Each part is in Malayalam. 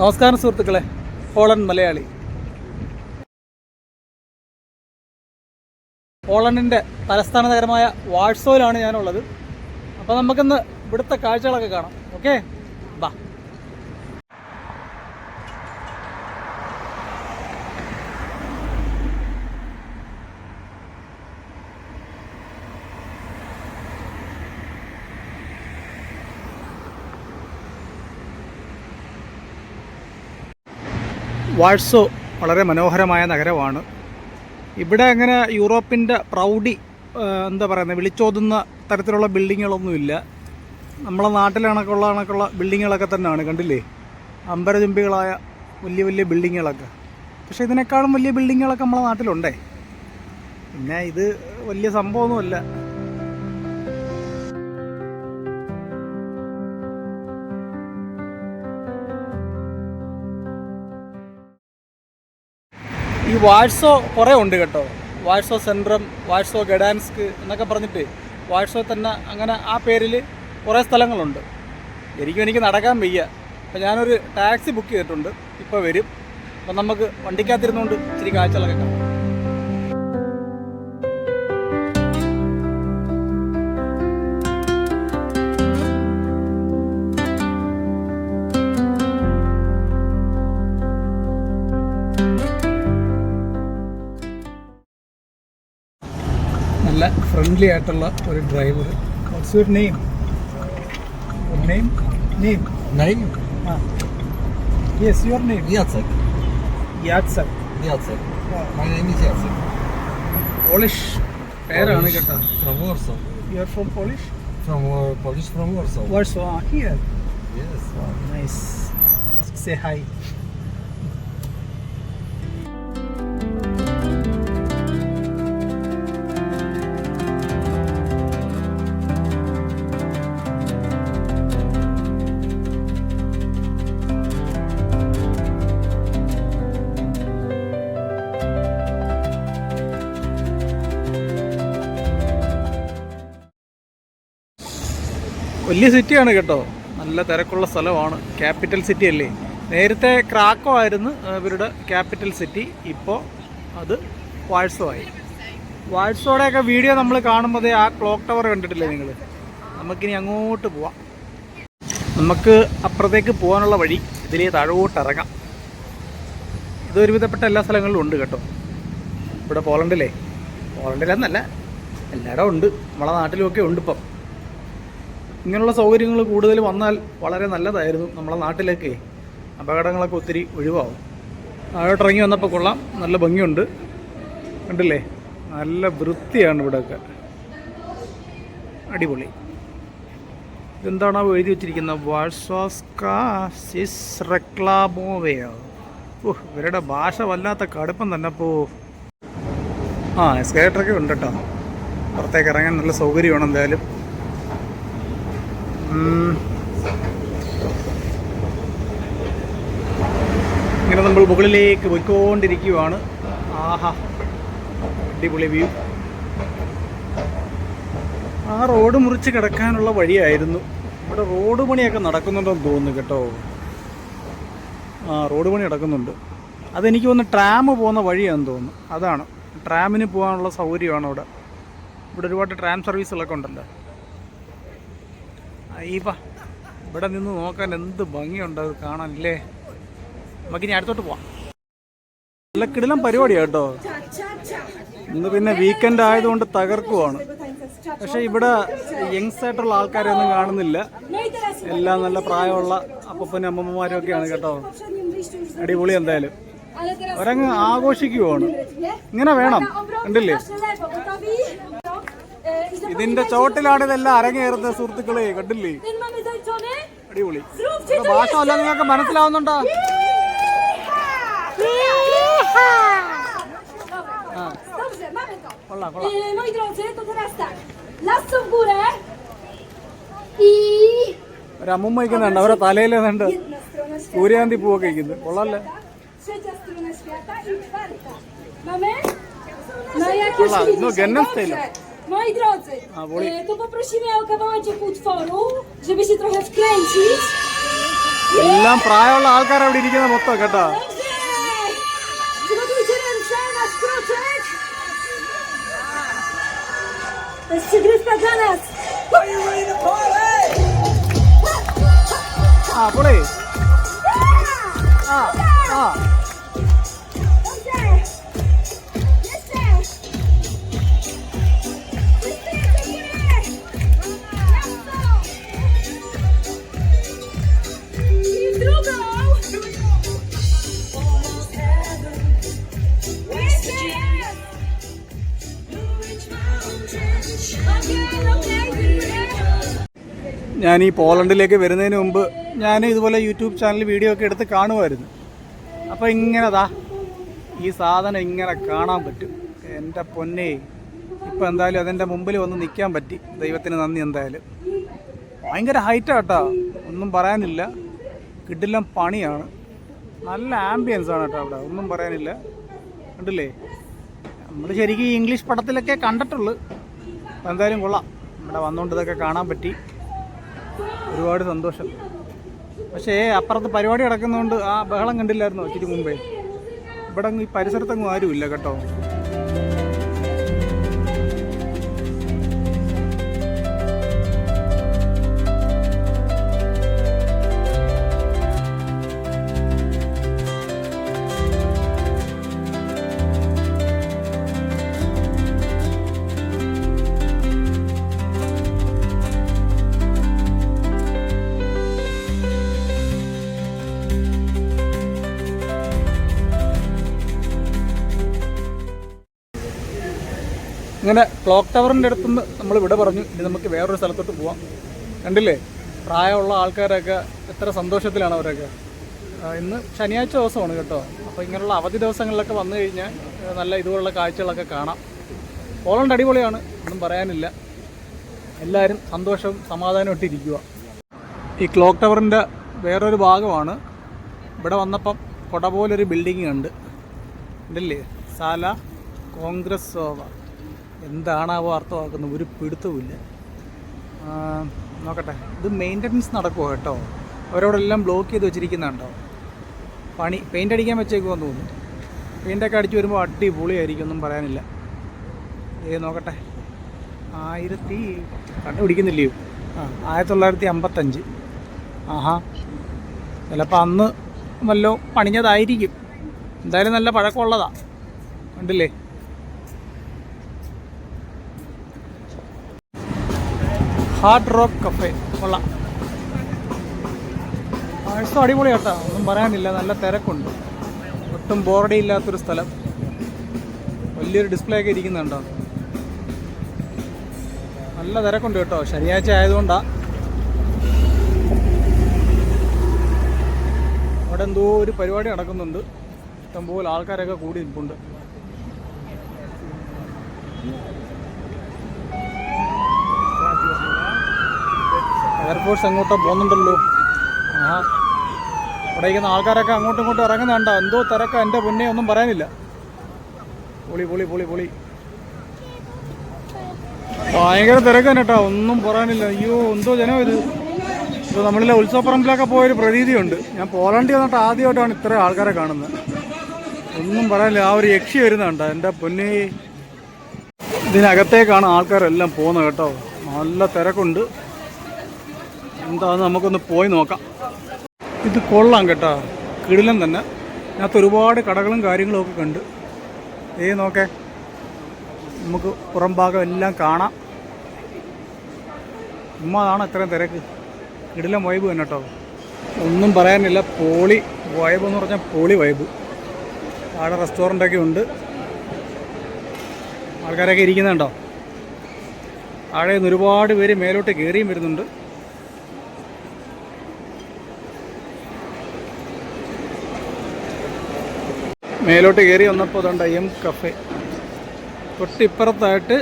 നമസ്കാരം സുഹൃത്തുക്കളെ. ഓളൻ മലയാളി. പോളണ്ടിന്റെ തലസ്ഥാന നഗരമായ വാഴ്സോയിലാണ് ഞാനുള്ളത്. അപ്പോൾ നമുക്കിന്ന് ഇവിടുത്തെ കാഴ്ചകളൊക്കെ കാണാം. ഓക്കെ ബാ വാഴ്സോ വളരെ മനോഹരമായ നഗരമാണ്. ഇവിടെ അങ്ങനെ യൂറോപ്പിന്റെ പ്രൗഢി എന്താ പറയുന്നത് വിളിച്ചോതുന്ന തരത്തിലുള്ള ബിൽഡിങ്ങുകളൊന്നുമില്ല. നമ്മളെ നാട്ടിലണക്കുള്ള കണക്കുള്ള ബിൽഡിങ്ങുകളൊക്കെ തന്നെയാണ് കണ്ടില്ലേ? അമ്പരചുംബികളായ വലിയ വലിയ ബിൽഡിങ്ങുകളൊക്കെ. പക്ഷേ ഇതിനേക്കാളും വലിയ ബിൽഡിങ്ങുകളൊക്കെ നമ്മളെ നാട്ടിലുണ്ടേ. പിന്നെ ഇത് വലിയ സംഭവമൊന്നുമല്ല. വാഴ്സോ കുറേ ഉണ്ട് കേട്ടോ. വാഴ്സോ സെൻട്രം വാഴ്സോ ഗഡാൻസ്ക് എന്നൊക്കെ പറഞ്ഞിട്ട് വാഴ്സോ തന്നെ അങ്ങനെ ആ പേരിൽ കുറേ സ്ഥലങ്ങളുണ്ട്. എനിക്കും എനിക്ക് നടക്കാൻ വയ്യ. അപ്പോൾ ഞാനൊരു ടാക്സി ബുക്ക് ചെയ്തിട്ടുണ്ട്. ഇപ്പോൾ വരും. അപ്പം നമുക്ക് വണ്ടിക്കകത്തിരുന്നുകൊണ്ട് ഇച്ചിരി കാഴ്ചകളൊക്കെ കാണാം. ഫ്രണ്ട്ലി ആയിട്ടുള്ള ഒരു driver what's your name name name name ആ yes your name Jacek Jacek Jacek my name is Jacek Polish പേരാണ് കേട്ടോ from Warsaw you are from Polish from Polish from Warsaw Warsaw here yes nice say hi വലിയ സിറ്റിയാണ് കേട്ടോ. നല്ല തിരക്കുള്ള സ്ഥലമാണ്. ക്യാപിറ്റൽ സിറ്റി അല്ലേ? നേരത്തെ ക്രാക്കോ ആയിരുന്നു ഇവരുടെ ക്യാപിറ്റൽ സിറ്റി ഇപ്പോൾ അത് വാഴ്സോ ആയി. വാഴ്സോടെയൊക്കെ വീഡിയോ നമ്മൾ കാണുമ്പോൾ ആ ക്ലോക്ക് ടവർ കണ്ടിട്ടില്ലേ നിങ്ങൾ നമുക്കിനി അങ്ങോട്ട് പോവാം. നമുക്ക് അപ്പുറത്തേക്ക് പോകാനുള്ള വഴി ഇതിലേ താഴോട്ട് ഇറങ്ങാം. ഇതൊരുവിധപ്പെട്ട എല്ലാ സ്ഥലങ്ങളിലും ഉണ്ട് കേട്ടോ. ഇവിടെ പോളണ്ടിലേ? പോളണ്ടിലെന്നല്ല. എല്ലായിടവും ഉണ്ട്. നമ്മളെ നാട്ടിലുമൊക്കെ ഉണ്ട് ഇപ്പം. ഇങ്ങനെയുള്ള സൗകര്യങ്ങൾ കൂടുതൽ വന്നാൽ വളരെ നല്ലതായിരുന്നു നമ്മളെ നാട്ടിലൊക്കെ. അപകടങ്ങളൊക്കെ ഒത്തിരി ഒഴിവാകും താഴോട്ട് ഇറങ്ങി വന്നപ്പോൾ കൊള്ളാം. നല്ല ഭംഗിയുണ്ട്. കണ്ടില്ലേ? നല്ല വൃത്തിയാണ് ഇവിടെയൊക്കെ. അടിപൊളി. ഇതെന്താണോ എഴുതി വെച്ചിരിക്കുന്നത് വാഴ്സ്വാസ്കാസിസ് ഓഹ് ഇവരുടെ ഭാഷ വല്ലാത്ത കടുപ്പം തന്നെ പോ. ആ എസ്കലേറ്ററൊക്കെ ഉണ്ട് കേട്ടോ പുറത്തേക്ക് ഇറങ്ങാൻ നല്ല സൗകര്യമാണ് എന്തായാലും. ഇങ്ങനെ നമ്മൾ മുകളിലേക്ക് പോയിക്കൊണ്ടിരിക്കുകയാണ് ആഹാ അടിപൊളി വ്യൂ. ആ റോഡ് മുറിച്ച് കിടക്കാനുള്ള വഴിയായിരുന്നു. ഇവിടെ റോഡ് പണിയൊക്കെ നടക്കുന്നുണ്ടെന്ന് തോന്നുന്നു കേട്ടോ. ആ റോഡ് പണി നടക്കുന്നുണ്ട്. അതെനിക്ക് തോന്നുന്നു ട്രാം പോകുന്ന വഴിയാണെന്ന് തോന്നുന്നു. അതാണ്. ട്രാമിന് പോകാനുള്ള സൗകര്യമാണ് അവിടെ. ഇവിടെ ഒരുപാട് ട്രാം സർവീസുകളൊക്കെ ഉണ്ടല്ലോ. അയ്യപ്പ ഇവിടെ നിന്ന് നോക്കാൻ എന്ത് ഭംഗിയുണ്ട് അത് കാണാനല്ലേ? നമുക്ക് ഇനി അടുത്തോട്ട് പോവാം. നല്ല കിടിലം പരിപാടിയാണ് കേട്ടോ. ഇന്ന് പിന്നെ വീക്കെൻഡ് ആയതുകൊണ്ട് തകർക്കുവാണ്. പക്ഷെ ഇവിടെ യങ്സ് ആയിട്ടുള്ള ആൾക്കാരെയൊന്നും കാണുന്നില്ല. എല്ലാം നല്ല പ്രായമുള്ള അപ്പനും അമ്മമ്മമാരും ഒക്കെയാണ് കേട്ടോ. അടിപൊളി എന്തായാലും. അവരങ്ങ് ആഘോഷിക്കുവാണ്. ഇങ്ങനെ വേണം. കണ്ടില്ലേ? ഇതിന്റെ ചോട്ടിലാണ് ഇതെല്ലാം അരങ്ങേറുന്നത് സുഹൃത്തുക്കളെ. കണ്ടില്ലേ? അടിപൊളി. ഭാഷ അല്ല നിങ്ങൾക്ക് മനസ്സിലാവുന്നുണ്ടോ? കൊള്ളാം E, moi drodzy, to teraz tak. Lasco w górę i വയ്ക്കുന്നുണ്ട് അവരെ തലയിൽ ഏതാണ്ട് സൂര്യകാന്തി പൂവൊക്കെ വയ്ക്കുന്നു കൊള്ളാല്ലേ świata i czwarta. Mamy? No jak już Dobra, widzicie, no Gangnam dobrze. Style. Moi drodzy, A, woli- e, to poprosimy o kawałeczek utworu, żeby się trochę wkręcić. എല്ലാം പ്രായമുള്ള ആൾക്കാർ അവിടെ ഇരിക്കുന്ന മൊത്തം കേട്ടോ Dobrze! Przygotujcie ręce na skroczek. To jest przygrywka dla nas. ആ പൊളി ആ ആ ഞാൻ ഈ പോളണ്ടിലേക്ക് വരുന്നതിന് മുമ്പ് ഞാൻ ഇതുപോലെ യൂട്യൂബ് ചാനൽ വീഡിയോ ഒക്കെ എടുത്ത് കാണുമായിരുന്നു. അപ്പോൾ ഇങ്ങനെ ദാ ഈ സാധനം ഇങ്ങനെ കാണാൻ പറ്റും. എന്റെ പൊന്നെ ഇപ്പോൾ എന്തായാലും അതിന്റെ മുമ്പിൽ വന്ന് നിൽക്കാൻ പറ്റി. ദൈവത്തിന് നന്ദി എന്തായാലും. ഭയങ്കര ഹൈറ്റാണ് കേട്ടോ. ഒന്നും പറയാനില്ല. കിട്ടില്ല പണിയാണ്. നല്ല ആംബിയൻസ് ആണ് കേട്ടോ അവിടെ. ഒന്നും പറയാനില്ല. കണ്ടില്ലേ? നമ്മൾ ശരിക്കും ഇംഗ്ലീഷ് പടത്തിലൊക്കെ കണ്ടിട്ടുള്ളൂ. എന്തായാലും കൊള്ളാം. ഇവിടെ വന്നുകൊണ്ട് ഇതൊക്കെ കാണാൻ പറ്റി. ഒരുപാട് സന്തോഷം. പക്ഷേ അപ്പുറത്ത് പരിപാടി നടക്കുന്നതുകൊണ്ട് ആ ബഹളം കണ്ടില്ലായിരുന്നോ? ഇച്ചിരി മുമ്പേ. ഇവിടെ ഈ പരിസരത്തെങ്ങും ആരുമില്ല കേട്ടോ. ഇങ്ങനെ ക്ലോക്ക് ടവറിന്റെ അടുത്തുനിന്ന് നമ്മൾ ഇവിടെ പറഞ്ഞു. ഇനി നമുക്ക് വേറൊരു സ്ഥലത്തോട്ട് പോവാം. കണ്ടില്ലേ? പ്രായമുള്ള ആൾക്കാരൊക്കെ എത്ര സന്തോഷത്തിലാണ് അവരൊക്കെ. ഇന്ന് ശനിയാഴ്ച ദിവസമാണ് കേട്ടോ. അപ്പോൾ ഇങ്ങനെയുള്ള അവധി ദിവസങ്ങളിലൊക്കെ വന്നു കഴിഞ്ഞാൽ നല്ല ഇതുപോലുള്ള കാഴ്ചകളൊക്കെ കാണാം. പോളണ്ട് അടിപൊളിയാണ്. ഒന്നും പറയാനില്ല. എല്ലാവരും സന്തോഷവും സമാധാനവും ഇട്ടിരിക്കുക ഈ ക്ലോക്ക് ടവറിന്റെ വേറൊരു ഭാഗമാണ്. ഇവിടെ വന്നപ്പം കൊട പോലൊരു ബിൽഡിങ് ഉണ്ട് ഉണ്ടല്ലേ സാല കോൺഗ്രസ് സോവ. എന്താണാവോ അർത്ഥമാക്കുന്നത് ഒരു പിടുത്തവുമില്ല. നോക്കട്ടെ. ഇത് മെയിന്റനൻസ് നടക്കുമോ കേട്ടോ. അവരോടെല്ലാം ബ്ലോക്ക് ചെയ്ത് വെച്ചിരിക്കുന്നുണ്ടോ? പണി പെയിന്റ് അടിക്കാൻ വെച്ചേക്കുമെന്ന് തോന്നുന്നു. പെയിന്റൊക്കെ അടിച്ച് വരുമ്പോൾ അടിപൊളിയായിരിക്കും ഒന്നും പറയാനില്ല. ഏ നോക്കട്ടെ. ആയിരത്തി കണ്ടുപിടിക്കുന്നില്ലയോ ആ ആയിരത്തി തൊള്ളായിരത്തി അമ്പത്തഞ്ച്. ആഹാ. ചിലപ്പോൾ അന്ന് വല്ലോ പണിഞ്ഞതായിരിക്കും. എന്തായാലും നല്ല പഴക്കമുള്ളതാണ് കണ്ടില്ലേ? ഹാർഡ് റോക്ക് കഫേ കൊള്ളാം. ആഴ്ച അടിപൊളി കേട്ടോ. ഒന്നും പറയാനില്ല. നല്ല തിരക്കുണ്ട്. ഒട്ടും ബോർഡി ഇല്ലാത്തൊരു സ്ഥലം. വലിയൊരു ഡിസ്പ്ലേ ഒക്കെ ഇരിക്കുന്നുണ്ടോ? നല്ല തിരക്കുണ്ട് കേട്ടോ. ശനിയാഴ്ച ആയതുകൊണ്ടാ. അവിടെ എന്തോ ഒരു പരിപാടി നടക്കുന്നുണ്ട്. ഇഷ്ടംപോലെ ആൾക്കാരൊക്കെ കൂടി നിൽപ്പുണ്ട്. എയർഫോഴ്സ് എങ്ങോട്ടോ പോകുന്നുണ്ടല്ലോ. ആ അവിടെ ഇരിക്കുന്ന ആൾക്കാരൊക്കെ അങ്ങോട്ടും ഇങ്ങോട്ടും ഇറങ്ങുന്നുണ്ടോ? എന്തോ തിരക്കാ എന്റെ പൊന്നെ ഒന്നും പറയാനില്ല. പൊളി പൊളി പൊളി പൊളി. ഭയങ്കര തിരക്കാണ് കേട്ടോ ഒന്നും പറയാനില്ല. അയ്യോ എന്തോ ജനം ഇത്. ഇപ്പോൾ നമ്മളിലെ ഉത്സവപ്പറമ്പിലൊക്കെ പോയൊരു പ്രതീതിയുണ്ട്. ഞാൻ പോലാണ്ടി വന്നിട്ട് ആദ്യമായിട്ടാണ് ഇത്ര ആൾക്കാരെ കാണുന്നത്. ഒന്നും പറയാനില്ല. ആ ഒരു യക്ഷി വരുന്നുണ്ട്? എന്റെ പൊന്നെ. ഇതിനകത്തേക്കാണ് ആൾക്കാരെല്ലാം പോകുന്നത് കേട്ടോ. നല്ല തിരക്കുണ്ട്. എന്താന്ന് നമുക്കൊന്ന് പോയി നോക്കാം. ഇത് കൊള്ളാം കേട്ടോ. കിടിലം തന്നെ. ഇതിനകത്ത് ഒരുപാട് കടകളും കാര്യങ്ങളും ഒക്കെ കണ്ട്. ഏ നോക്കേ. നമുക്ക് പുറം ഭാഗം എല്ലാം കാണാം. ഉമ്മതാണ് അത്രയും തിരക്ക്. കിടിലം വൈബ് തന്നെ കേട്ടോ. ഒന്നും പറയാനില്ല. പോളി വൈബ് എന്ന് പറഞ്ഞാൽ പോളി വൈബ് അവിടെ റെസ്റ്റോറന്റൊക്കെ ഉണ്ട്. ആൾക്കാരൊക്കെ ഇരിക്കുന്നുണ്ടോ? താഴെ നിന്ന് ഒരുപാട് പേര് മേലോട്ട് കയറിയും വരുന്നുണ്ട്. മേലോട്ട് കയറി വന്നപ്പോൾ അതുകൊണ്ട് എം കഫേ. തൊട്ടിപ്പുറത്തായിട്ട്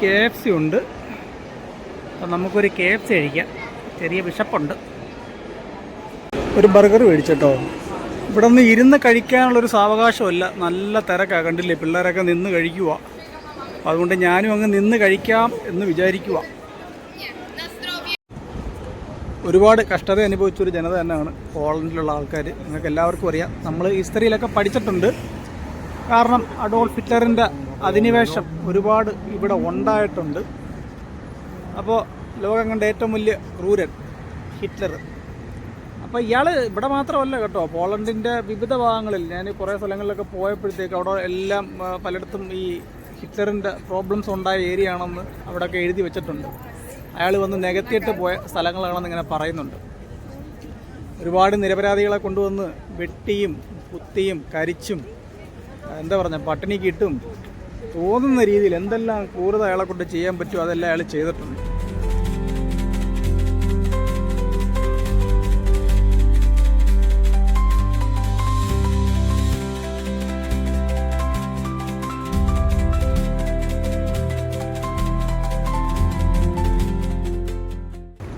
കെ എഫ് സി ഉണ്ട്. അപ്പം നമുക്കൊരു കെ എഫ് സി കഴിക്കാം. ചെറിയ വിശപ്പുണ്ട്. ഒരു ബർഗർ മേടിച്ചിട്ടോ. ഇവിടെ നിന്ന് ഇരുന്ന് കഴിക്കാനുള്ളൊരു സാവകാശമല്ല നല്ല തിരക്കാണ് കണ്ടില്ലേ? പിള്ളേരൊക്കെ നിന്ന് കഴിക്കുക അതുകൊണ്ട് ഞാനും അങ്ങ് നിന്ന് കഴിക്കാം എന്ന് വിചാരിക്കുക ഒരുപാട് കഷ്ടത അനുഭവിച്ചൊരു ജനത തന്നെയാണ് പോളണ്ടിലുള്ള ആൾക്കാർ നിങ്ങൾക്ക് എല്ലാവർക്കും അറിയാം. നമ്മൾ ഹിസ്റ്ററിയിലൊക്കെ പഠിച്ചിട്ടുണ്ട്. കാരണം അഡോൾഫ് ഹിറ്റ്ലറിന്റെ അധിനിവേശം ഒരുപാട് ഇവിടെ ഉണ്ടായിട്ടുണ്ട്. അപ്പോൾ ലോകം കണ്ട ഏറ്റവും വലിയ ക്രൂരൻ ഹിറ്റ്ലർ. അപ്പോൾ ഇയാൾ ഇവിടെ മാത്രമല്ല കേട്ടോ പോളണ്ടിന്റെ വിവിധ ഭാഗങ്ങളിൽ. ഞാൻ കുറേ സ്ഥലങ്ങളിലൊക്കെ പോയപ്പോഴത്തേക്ക് അവിടെ എല്ലാം പലയിടത്തും ഈ ഹിറ്റ്ലറിന്റെ പ്രോബ്ലംസ് ഉണ്ടായ ഏരിയ ആണെന്ന് അവിടെയൊക്കെ എഴുതി വെച്ചിട്ടുണ്ട്. അയാൾ വന്ന് നികത്തിയിട്ട് പോയ സ്ഥലങ്ങളാണെന്ന് ഇങ്ങനെ പറയുന്നുണ്ട്. ഒരുപാട് നിരപരാധികളെ കൊണ്ടുവന്ന് വെട്ടിയും കുത്തിയും കരിച്ചും എന്താ പറഞ്ഞ പട്ടിണിക്കിട്ടും തോന്നുന്ന രീതിയിൽ എന്തെല്ലാം കൂടുതൽ അയാളെ കൊണ്ട് ചെയ്യാൻ പറ്റുമോ അതെല്ലാം അയാൾ ചെയ്തിട്ടുണ്ട്.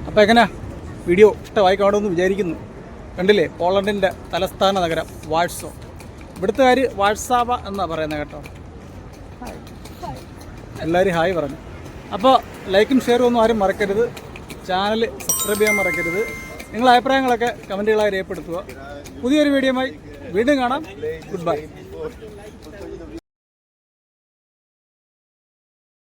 അപ്പോൾ എങ്ങനെയാ വീഡിയോ ഇഷ്ടമായി കാണുമെന്ന് വിചാരിക്കുന്നു. കണ്ടില്ലേ? പോളണ്ടിന്റെ തലസ്ഥാന നഗരം വാഴ്സോ. ഇവിടുത്തുകാർ വാഴ്സാവ എന്നാണ് പറയുന്നത് കേട്ടോ. എല്ലാവരും ഹായ് പറഞ്ഞു. അപ്പോൾ ലൈക്കും ഷെയറും ഒന്നും ആരും മറക്കരുത്. ചാനൽ സബ്സ്ക്രൈബ് ചെയ്യാൻ മറക്കരുത്. നിങ്ങളുടെ അഭിപ്രായങ്ങളൊക്കെ കമന്റുകളായി രേഖപ്പെടുത്തുക. പുതിയൊരു വീഡിയോയുമായി വീണ്ടും കാണാം. Good bye